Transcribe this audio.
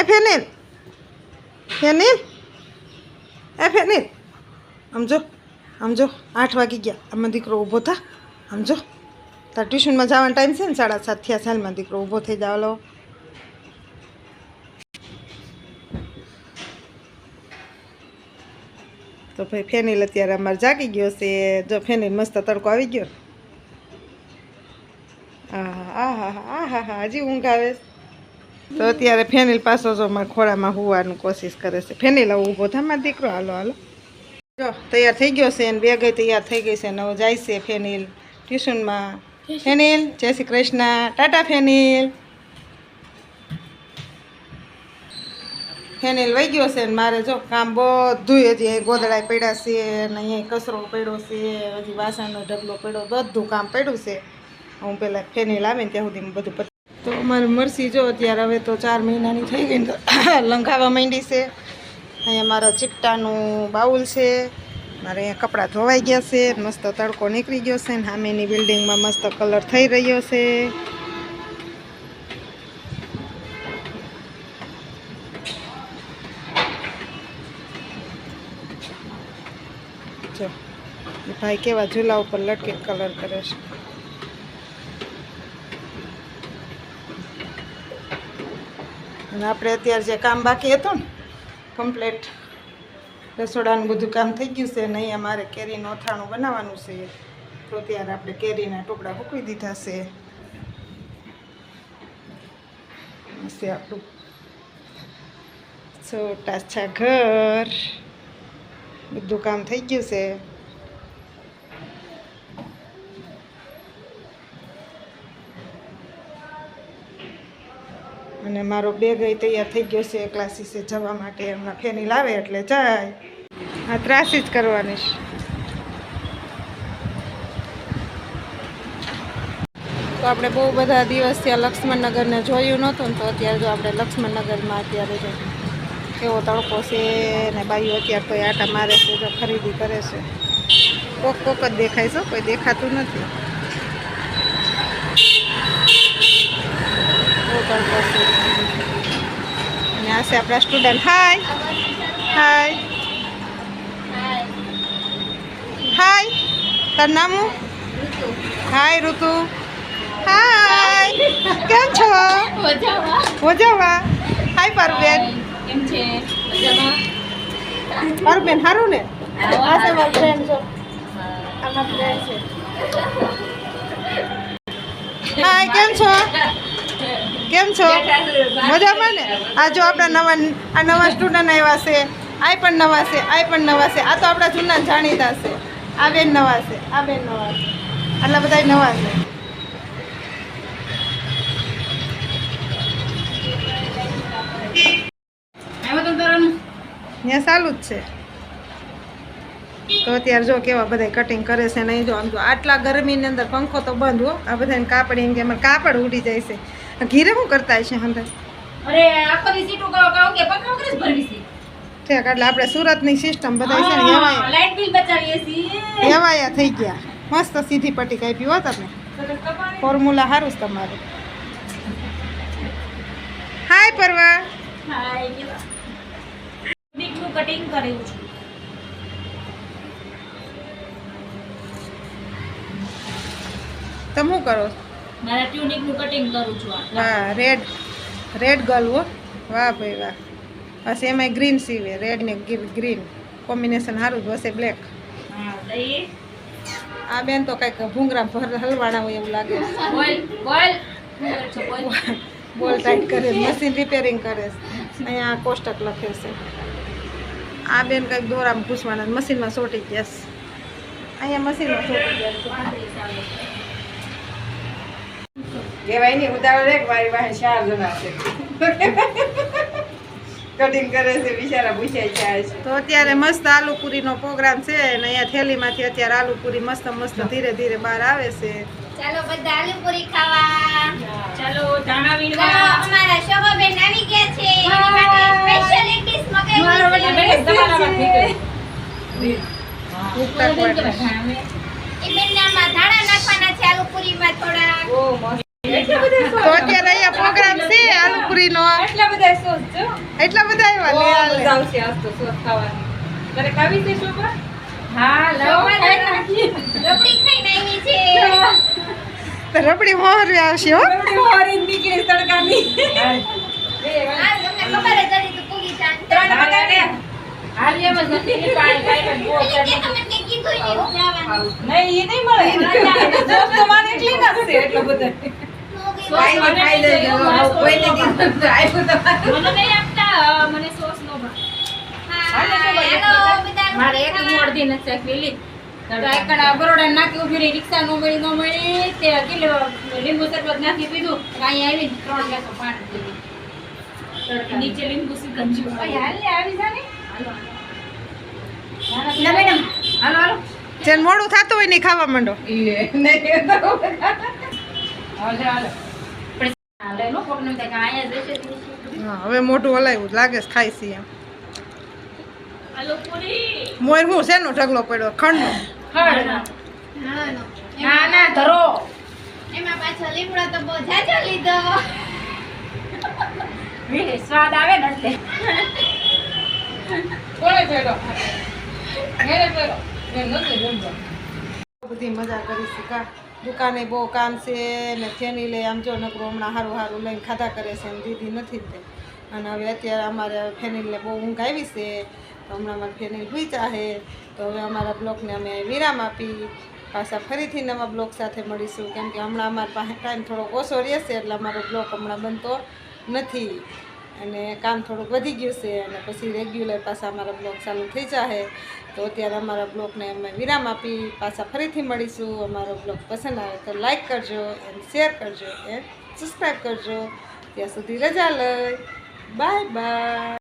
એ ફેનિલ. ફેનિલ? એ ફેનિલ. આમ જો આમ જો, આઠ વાગી ગયા. આમાં દીકરો ઊભો થા. આમ જો. તાર ટ્યુશનમાં જવાનો ટાઈમ છે ને સાડા સાત થયા સાલમાં દીકરો ઊભો થઈ જાવ તો ભાઈ ફેનિલ અત્યારે અમારે જાગી ગયો છે. જો ફેનિલ મસ્ત તડકો આવી ગયો. આહા હા હા હા હા હજી ઊંઘ આવે છે. તો અત્યારે ફેનિલ પાછો જો મારા ખોળામાં હોવાનું કોશિશ કરે છે. ફેનિલ આવું ઊભો થા મારો દીકરો હાલો હાલો. જો તૈયાર થઈ ગયો છે ને બે ગઈ તૈયાર થઈ ગઈ છે ને હવે જાય છે ફેનિલ ટ્યુશનમાં. ફેનિલ જય શ્રી કૃષ્ણ. ટાટા ફેનિલ. ફેનિલ વહી ગયો છે ને મારે જો કામ બધું હજી અહીં ગોદડા પડ્યા છે ને અહીંયા કચરો પડ્યો છે હજી વાસણનો ઢગલો પડ્યો બધું કામ પડ્યું છે. હું પહેલાં ફેનિલ આવે ને ત્યાં સુધી બધું તો અમારી મરસી જો અત્યારે હવે તો ચાર મહિનાની થઈ ગઈ તો લંઘાવા માંડી છે. અહીંયા મારા ચીપટાનું બાઉલ છે. મારે અહીંયા કપડાં ધોવાઈ ગયા છે. મસ્ત તડકો નીકળી ગયો છે ને સામેની બિલ્ડિંગમાં મસ્ત કલર થઈ રહ્યો છે. જો ભાઈ કેવા ઝૂલા ઉપર લટકે કલર કરે છે. અને આપણે અત્યારે જે કામ બાકી હતું ને કમ્પ્લેટ રસોડાનું બધું કામ થઈ ગયું છે નહીં અહીંયા મારે કેરીનું અથાણું બનાવવાનું છે. તો ત્યારે આપણે કેરીના ટુકડા મૂકી દીધા છે. છે આપણું છોટા છા ઘર. બધું કામ થઈ ગયું છે. અને મારો બેગ તૈયાર થઈ ગયો છે ક્લાસીસે જવા માટે. એમના ફેની લાવે એટલે જાય. આ ત્રાસી જ કરવાની છે. તો આપણે બહુ બધા દિવસ ત્યાં લક્ષ્મણનગરને જોયું નહોતું ને તો અત્યારે જો આપણે લક્ષ્મણનગરમાં અત્યારે જો કેવો તડકો છે ને બાઈઓ અત્યારે કોઈ આટા મારે છે, જો ખરીદી કરે છે. કોક કોક જ દેખાય છે કોઈ દેખાતું નથી બહુ તડકો છે અને આ છે આપણા સ્ટુડન્ટ હાય હાય હાય તાર નામ હું? હાય ઋતુ હાય કેમ છો મજામાં હાય પારુબેન કેમ છે મજામાં પારુબેન સારું ને આ છે મારો ફ્રેન્ડ છો આ મારો ફ્રેન્ડ છે હાય કેમ છો કેમ છો? મજામાં ને? આ જો આપણા નવા આ નવા સ્ટુડન્ટ આવ્યા છે. આ પણ નવા છે આ પણ નવા છે. આ તો આપણા જૂના જાણીતા છે. આ બેન નવા છે આ બેન નવા છે. આટલા બધા નવા છે. ત્યાં સારું જ છે. તો અત્યારે જો કેવા બધા કટિંગ કરે છે નહીં જો આમ જો આટલા ગરમીની અંદર પંખો તો બંધ હો. આ બધાને કાપડ એમ કે કાપડ ઉડી જાય છે. ઘીરે શું કરતા હશે અંદર અરે આખો દી સીટો કહો કહો કે પંખા વગર ભરવી છે. ઠીક એટલે આપણે સુરતની સિસ્ટમ બધા છે ને એવાય. લાઈટ બિલ બચાવીએ છીએ. એવાયા થઈ ગયા. મસ્ત સીધી પટ્ટી કાપી હો તમે. ફોર્મ્યુલા સારું છે તમારું. હાય પરવા. હાય, કેવા? બીકનું કટિંગ કરેલું છે. તમે શું કરો મારા ટ્યુનિકનું કટિંગ કરું છું. વાહ રેડ રેડ ગર્લ હો. વાહ ભાઈ વાહ. બસ એમાંય ગ્રીન સીવે રેડ ને ગ્રીન કોમ્બિનેશન સારું જ હશે બ્લેક હા આ બેન તો કંઈક ભૂંગરા ભર હલવાના હોય એવું લાગે. બોલ ટાઈટ કરે મશીન રિપેરિંગ કરે. અહીંયા કોષ્ટક લખે છે. આ બેન કંઈક દોરામાં ઘૂસવાના મશીનમાં સોટી ગયા છે. અહીંયા મશીનમાં ચોટી ગયા છે. કહેવાય નહીં ઉતાવળ રે મારી પાસે ચાર જણા છે. કટિંગ કરે છે બિચારા પૂછાય છે. તો અત્યારે મસ્ત આલુ પૂરીનો પ્રોગ્રામ છે અને અહીંયા થેલીમાંથી અત્યારે આલુપુરી મસ્ત મસ્ત ધીરે ધીરે બહાર આવે છે. ચાલો બધા આલુપુરી ખાવા. ચાલો ધાણા વીણવા. અમારા શોભાબેન આવી ગયા છે. એની માટે સ્પેશિયલ એક ડિશ મગાવી છે. બેટા તમારામાં ઠીક ભૂખ એ બેનને આમાં ધાણા નાખવાના છે આલુપુરીમાં થોડા તો અત્યારે અહીંયા પ્રોગ્રામ છે આલુ પૂરીનો એટલા બધા સોસ જો એટલા બધા આવ્યા લે હાલે. આવશે આજ તો સોસ ખાવાની. તારે ખાવી છે શોભા હા લાવો. ખાઈ નાખીએ રબડી ખાઈને છે. રબડી મોહરી આવશે હો. નીકળી તડકાની. ખબર જ હતી ચાંદ ત્રણ નથી પાણી કંઈ નહીં એ નહીં મળે. સોસ તો મારે એટલી ના છે એટલો બધો બરોડા નાખી ઊભી રહી રિક્ષા નો મળી નો મળી તે કિલો લીંબુ શરબત નાખી પીધું કાંઈ આવીને ત્રણ ગ્લાસો પાણી નીચે લીંબુ સિકંજી હાલ આવી જા હાલો મેડમ. હાલો હાલો. જેને મોડું થતું હોય ને ખાવા માંડો. હાલે હાલે હાલે નો પગનું થાય કે અહીંયા જશે હા હવે મોટું હલાવ્યું લાગે ખાઈ છે એમ. મોર હું શેનો ઢગલો પડ્યો? ખંડનો નો. ના ના ધરો. એમાં પાછો લીમડો તો બહુ જાજો લીધો. સ્વાદ આવે ને એટલે. કોણે ફેરો ઘરે ફેરો મેં નથી જમતો બધી મજા કરી શકા કા? દુકાને બહુ કામ છે ને થેની લઈ આમ જો નકરું હમણાં સારું સારું લઈને ખાધા કરે છે એમ દીધી નથી તે. અને હવે અત્યારે અમારે ફેનિલને બહુ ઊંઘ આવી છે, તો હમણાં અમારે ફેનિલ ભૂચા છે તો હવે અમારા બ્લોગને અમે વિરામ આપી, પાછા ફરીથી નવા બ્લોગ સાથે મળીશું. કેમ કે હમણાં અમારા પાસે ટાઈમ થોડોક ઓછો રહેશે એટલે અમારો બ્લોગ હમણાં બનતો નથી. અને કામ થોડુંક વધી ગયું છે અને પછી રેગ્યુલર પાછા અમારા બ્લોગ ચાલુ થઈ જશે તો અત્યારે અમારા બ્લોગને અમે વિરામ આપી પાછા ફરીથી મળીશું. અમારો બ્લોગ પસંદ આવે તો લાઇક કરજો એન્ડ શેર કરજો એન્ડ સબસ્ક્રાઈબ કરજો. ત્યાં સુધી રજા લઈ. Bye bye